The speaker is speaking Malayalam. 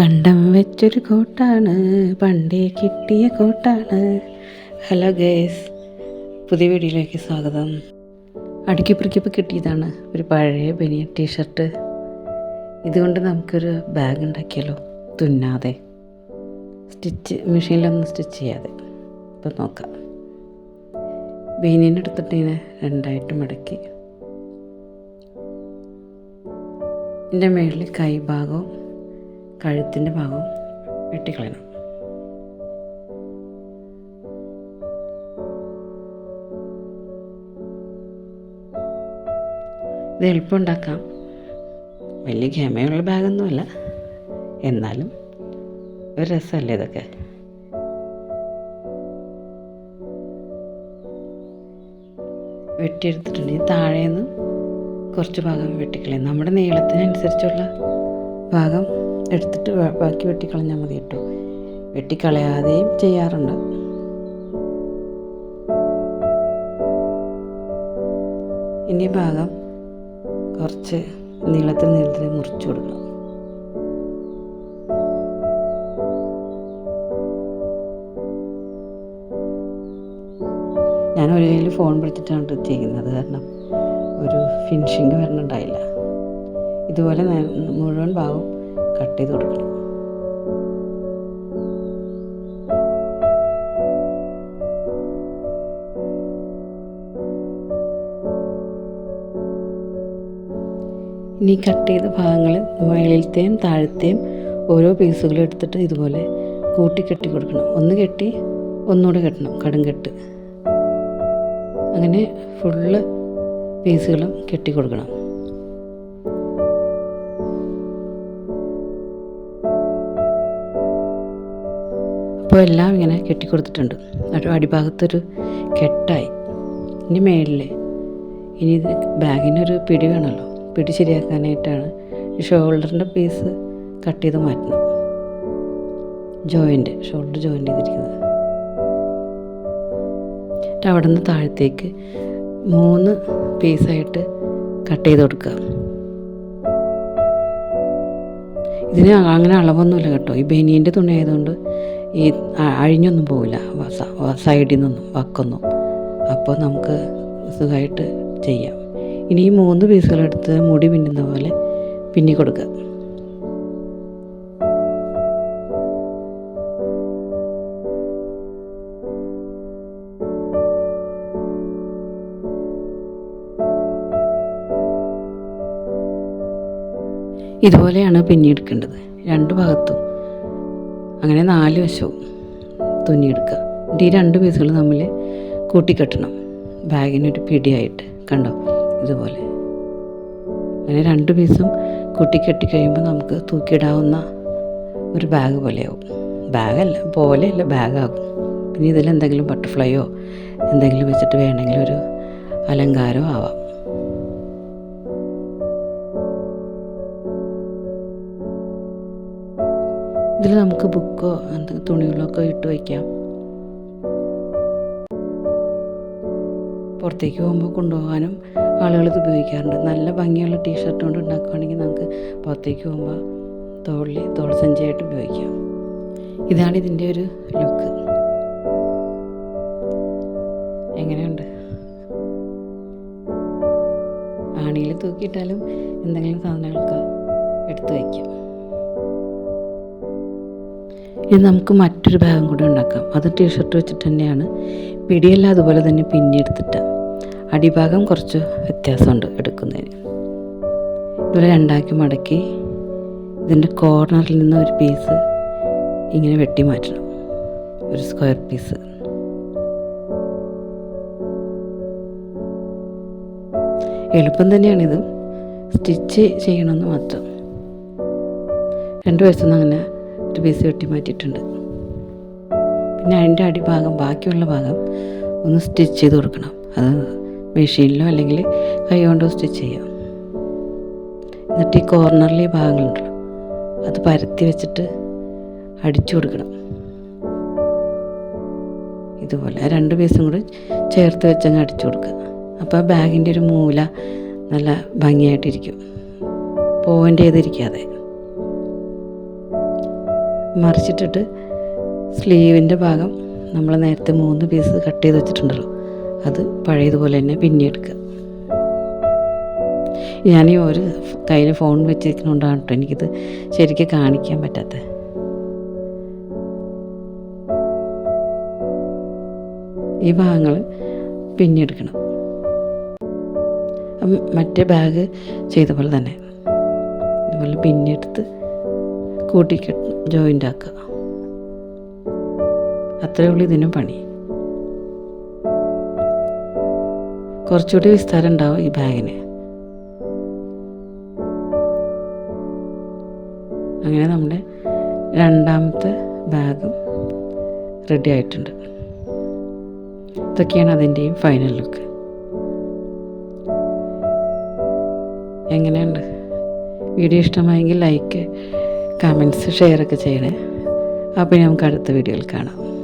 കണ്ടം വെച്ചൊരു കോട്ടാണ് പണ്ടേ കിട്ടിയ കോട്ടാണ്. ഹലോ ഗേസ് പുതിയ വീഡിയോയിലേക്ക് സ്വാഗതം. അടുക്കി പിടിക്കപ്പോൾ കിട്ടിയതാണ് ഒരു പഴയ ബനിയൻ ടീഷർട്ട് ഇതുകൊണ്ട് നമുക്കൊരു ബാഗ് ഉണ്ടാക്കിയാലോ? തുന്നാതെ. സ്റ്റിച്ച് മെഷീനിലൊന്നും സ്റ്റിച്ച് ചെയ്യാതെ. ഇപ്പം നോക്കാം. ബനിയൻ എടുത്തിട്ട് ഇങ്ങനെ രണ്ടായിട്ട് മടക്കി. എന്റെ മേളിൽ കൈഭാഗവും കഴുത്തിന്റെ ഭാഗവും വെട്ടിക്കളയണം. ഇത് എളുപ്പം ഉണ്ടാക്കാം വലിയ ഗമയുള്ള ബാഗൊന്നുമല്ല. എന്നാലും ഒരു രസമല്ലേ ഇതൊക്കെ? വെട്ടിയെടുത്തിട്ടുണ്ടെങ്കിൽ താഴേന്ന് കുറച്ച് ഭാഗം വെട്ടിക്കളയും. നമ്മുടെ നീളത്തിനനുസരിച്ചുള്ള ഭാഗം എടുത്തിട്ട് ബാക്കി വെട്ടിക്കളഞ്ഞാൽ മതി കേട്ടോ. വെട്ടിക്കളയാതെയും ചെയ്യാറുണ്ട്. ഇനി ഭാഗം കുറച്ച് നീളത്തിൽ നീളത്തിൽ മുറിച്ചു കൊടുക്കണം. ഞാൻ ഒരു കയ്യിൽ ഫോൺ പിടിച്ചിട്ടാണ് ചെയ്യുന്നത്. കാരണം ഒരു ഫിനിഷിങ് വരണുണ്ടായില്ല. ഇതുപോലെ മുഴുവൻ ഭാഗം കട്ട് ചെയ്ത് കൊടുക്കണം. ഇനി കട്ട് ചെയ്ത ഭാഗങ്ങൾ മുകളിലത്തെയും താഴത്തെയും ഓരോ പീസുകളും എടുത്തിട്ട് ഇതുപോലെ കൂട്ടി കെട്ടി കൊടുക്കണം. ഒന്ന് കെട്ടി ഒന്നുകൂടെ കെട്ടണം കടും കെട്ട്. അങ്ങനെ ഫുള്ള് പീസുകളും കെട്ടി കൊടുക്കണം. അപ്പോൾ എല്ലാം ഇങ്ങനെ കെട്ടിക്കൊടുത്തിട്ടുണ്ട്. ഒരു അടിഭാഗത്തൊരു കെട്ടായി. ഇനി മേളിൽ ഇനി ഇത് ബാഗിനൊരു പിടി വേണമല്ലോ. പിടി ശരിയാക്കാനായിട്ടാണ്. ഷോൾഡറിന്റെ പീസ് കട്ട് ചെയ്ത് മാറ്റണം. ജോയിന്റ്. ഷോൾഡർ ജോയിന്റ് ചെയ്തിരിക്കുന്നത്. എന്നിട്ട് അവിടെ നിന്ന് താഴത്തേക്ക് മൂന്ന് പീസായിട്ട് കട്ട് ചെയ്ത് കൊടുക്കുക. ഇതിന് അങ്ങനെ അളവൊന്നുമില്ല കേട്ടോ. ഈ ബനിയന്റെ തുണി ആയതുകൊണ്ട് ഈ അഴിഞ്ഞൊന്നും പോവില്ല. സൈഡിൽ നിന്നും വക്കൊന്നും. അപ്പോൾ നമുക്ക് സുഖമായിട്ട് ചെയ്യാം. ഇനി ഈ മൂന്ന് പീസുകളെടുത്ത് മുടി പിന്നുന്ന പോലെ പിന്നി കൊടുക്കുക. ഇതുപോലെയാണ് പിന്നിയെടുക്കേണ്ടത് രണ്ട് ഭാഗത്തും അങ്ങനെ നാല് വശവും തുന്നിയെടുക്കുക. എന്നിട്ട് ഈ രണ്ട് പീസുകൾ തമ്മിൽ കൂട്ടിക്കെട്ടണം. ബാഗിനൊരു പിടിയായിട്ട്. കണ്ടോ? ഇതുപോലെ. അങ്ങനെ രണ്ട് പീസും കൂട്ടിക്കെട്ടി കഴിയുമ്പോൾ നമുക്ക് തൂക്കിയിടാവുന്ന ഒരു ബാഗ് പോലെയാവും. ബാഗല്ല പോലെയല്ല ബാഗാകും. പിന്നെ ഇതിലെന്തെങ്കിലും ബട്ടർഫ്ലൈയോ എന്തെങ്കിലും വെച്ചിട്ട് വേണമെങ്കിൽ ഒരു അലങ്കാരമോ ആവാം. ഇതിൽ നമുക്ക് ബുക്കോ എന്തെങ്കിലും തുണികളൊക്കെ ഇട്ട് വയ്ക്കാം പുറത്തേക്ക് പോകുമ്പോൾ കൊണ്ടുപോകാനും ആളുകൾ ഇത് ഉപയോഗിക്കാറുണ്ട്. നല്ല ഭംഗിയുള്ള ടീഷർട്ട് കൊണ്ട് ഉണ്ടാക്കുകയാണെങ്കിൽ നമുക്ക് പുറത്തേക്ക് പോകുമ്പോൾ തോളിൽ തോൾ സഞ്ചിയായിട്ട് ഉപയോഗിക്കാം. ഇതാണ് ഇതിന്റെ ഒരു ലുക്ക് എങ്ങനെയുണ്ട്? ആണിയിൽ തൂക്കിയിട്ടാലും എന്തെങ്കിലും സാധനങ്ങൾക്ക് എടുത്തു വയ്ക്കാം ഇനി നമുക്ക് മറ്റൊരു ഭാഗം കൂടി ഉണ്ടാക്കാം. അത് ടീഷർട്ട് വെച്ചിട്ട് തന്നെയാണ്. പിടിയെല്ലാം അതുപോലെ തന്നെ പിന്നെടുത്തിട്ട് അടിഭാഗം കുറച്ച് വ്യത്യാസമുണ്ട് എടുക്കുന്നതിന്. ഇതുപോലെ രണ്ടാക്കി മടക്കി ഇതിന്റെ കോർണറിൽ നിന്ന് ഒരു പീസ് ഇങ്ങനെ വെട്ടി മാറ്റണം. ഒരു സ്ക്വയർ പീസ് എളുപ്പം തന്നെയാണിത്. സ്റ്റിച്ച് ചെയ്യണമെന്ന് മാത്രം. രണ്ട് വയസ്സൊന്നും അങ്ങനെ ഒരു പീസ് വെട്ടി മാറ്റിയിട്ടുണ്ട്. പിന്നെ അതിന്റെ അടിഭാഗം ബാക്കിയുള്ള ഭാഗം ഒന്ന് സ്റ്റിച്ച് ചെയ്ത് കൊടുക്കണം. അത് മെഷീനിലോ അല്ലെങ്കിൽ കൈ കൊണ്ടോ സ്റ്റിച്ച് ചെയ്യാം. എന്നിട്ട് ഈ കോർണറിലെ ഭാഗങ്ങളുണ്ടല്ലോ അത് പരത്തി വെച്ചിട്ട് അടിച്ചു കൊടുക്കണം. ഇതുപോലെ രണ്ട് പീസും കൂടി ചേർത്ത് വെച്ചങ്ങ് അടിച്ചു കൊടുക്കുക. അപ്പോൾ ബാഗിന്റെ ഒരു മൂല നല്ല ഭംഗിയായിട്ടിരിക്കും. പോയിന്റ് ചെയ്തിരിക്കാതെ. മറിച്ചിട്ടിട്ട് സ്ലീവിന്റെ ഭാഗം നമ്മൾ നേരത്തെ മൂന്ന് പീസ് കട്ട് ചെയ്ത് വെച്ചിട്ടുണ്ടല്ലോ. അത് പഴയതുപോലെ തന്നെ പിന്നെടുക്കുക ഈ ഒരു കയ്യിൽ ഫോൺ വെച്ചിരിക്കുന്നതുകൊണ്ടാണ് കേട്ടോ എനിക്കിത് ശരിക്കും കാണിക്കാൻ പറ്റാത്തത്. ഈ ഭാഗങ്ങൾ പിന്നെടുക്കണം മറ്റേ ബാഗ് ചെയ്ത പോലെ തന്നെ. ഇതുപോലെ പിന്നെടുത്ത് കൂട്ടിക്കെട്ട് ജോയിന്റ് ആക്കുക. അത്രയേ ഉള്ളൂ ഇതിനും പണി. കുറച്ചുകൂടി വിസ്താരം ഉണ്ടാവും ഈ ബാഗിന്. അങ്ങനെ നമ്മുടെ രണ്ടാമത്തെ ബാഗും റെഡി ആയിട്ടുണ്ട്. ഇതൊക്കെയാണ് അതിന്റെയും ഫൈനൽ ലുക്ക് എങ്ങനെയുണ്ട്? വീഡിയോ ഇഷ്ടമായെങ്കിൽ ലൈക്ക് കമൻസ് ഷെയറൊക്കെ ചെയ്യണേ. അപ്പോൾ നമുക്ക് അടുത്ത വീഡിയോയിൽ കാണാം.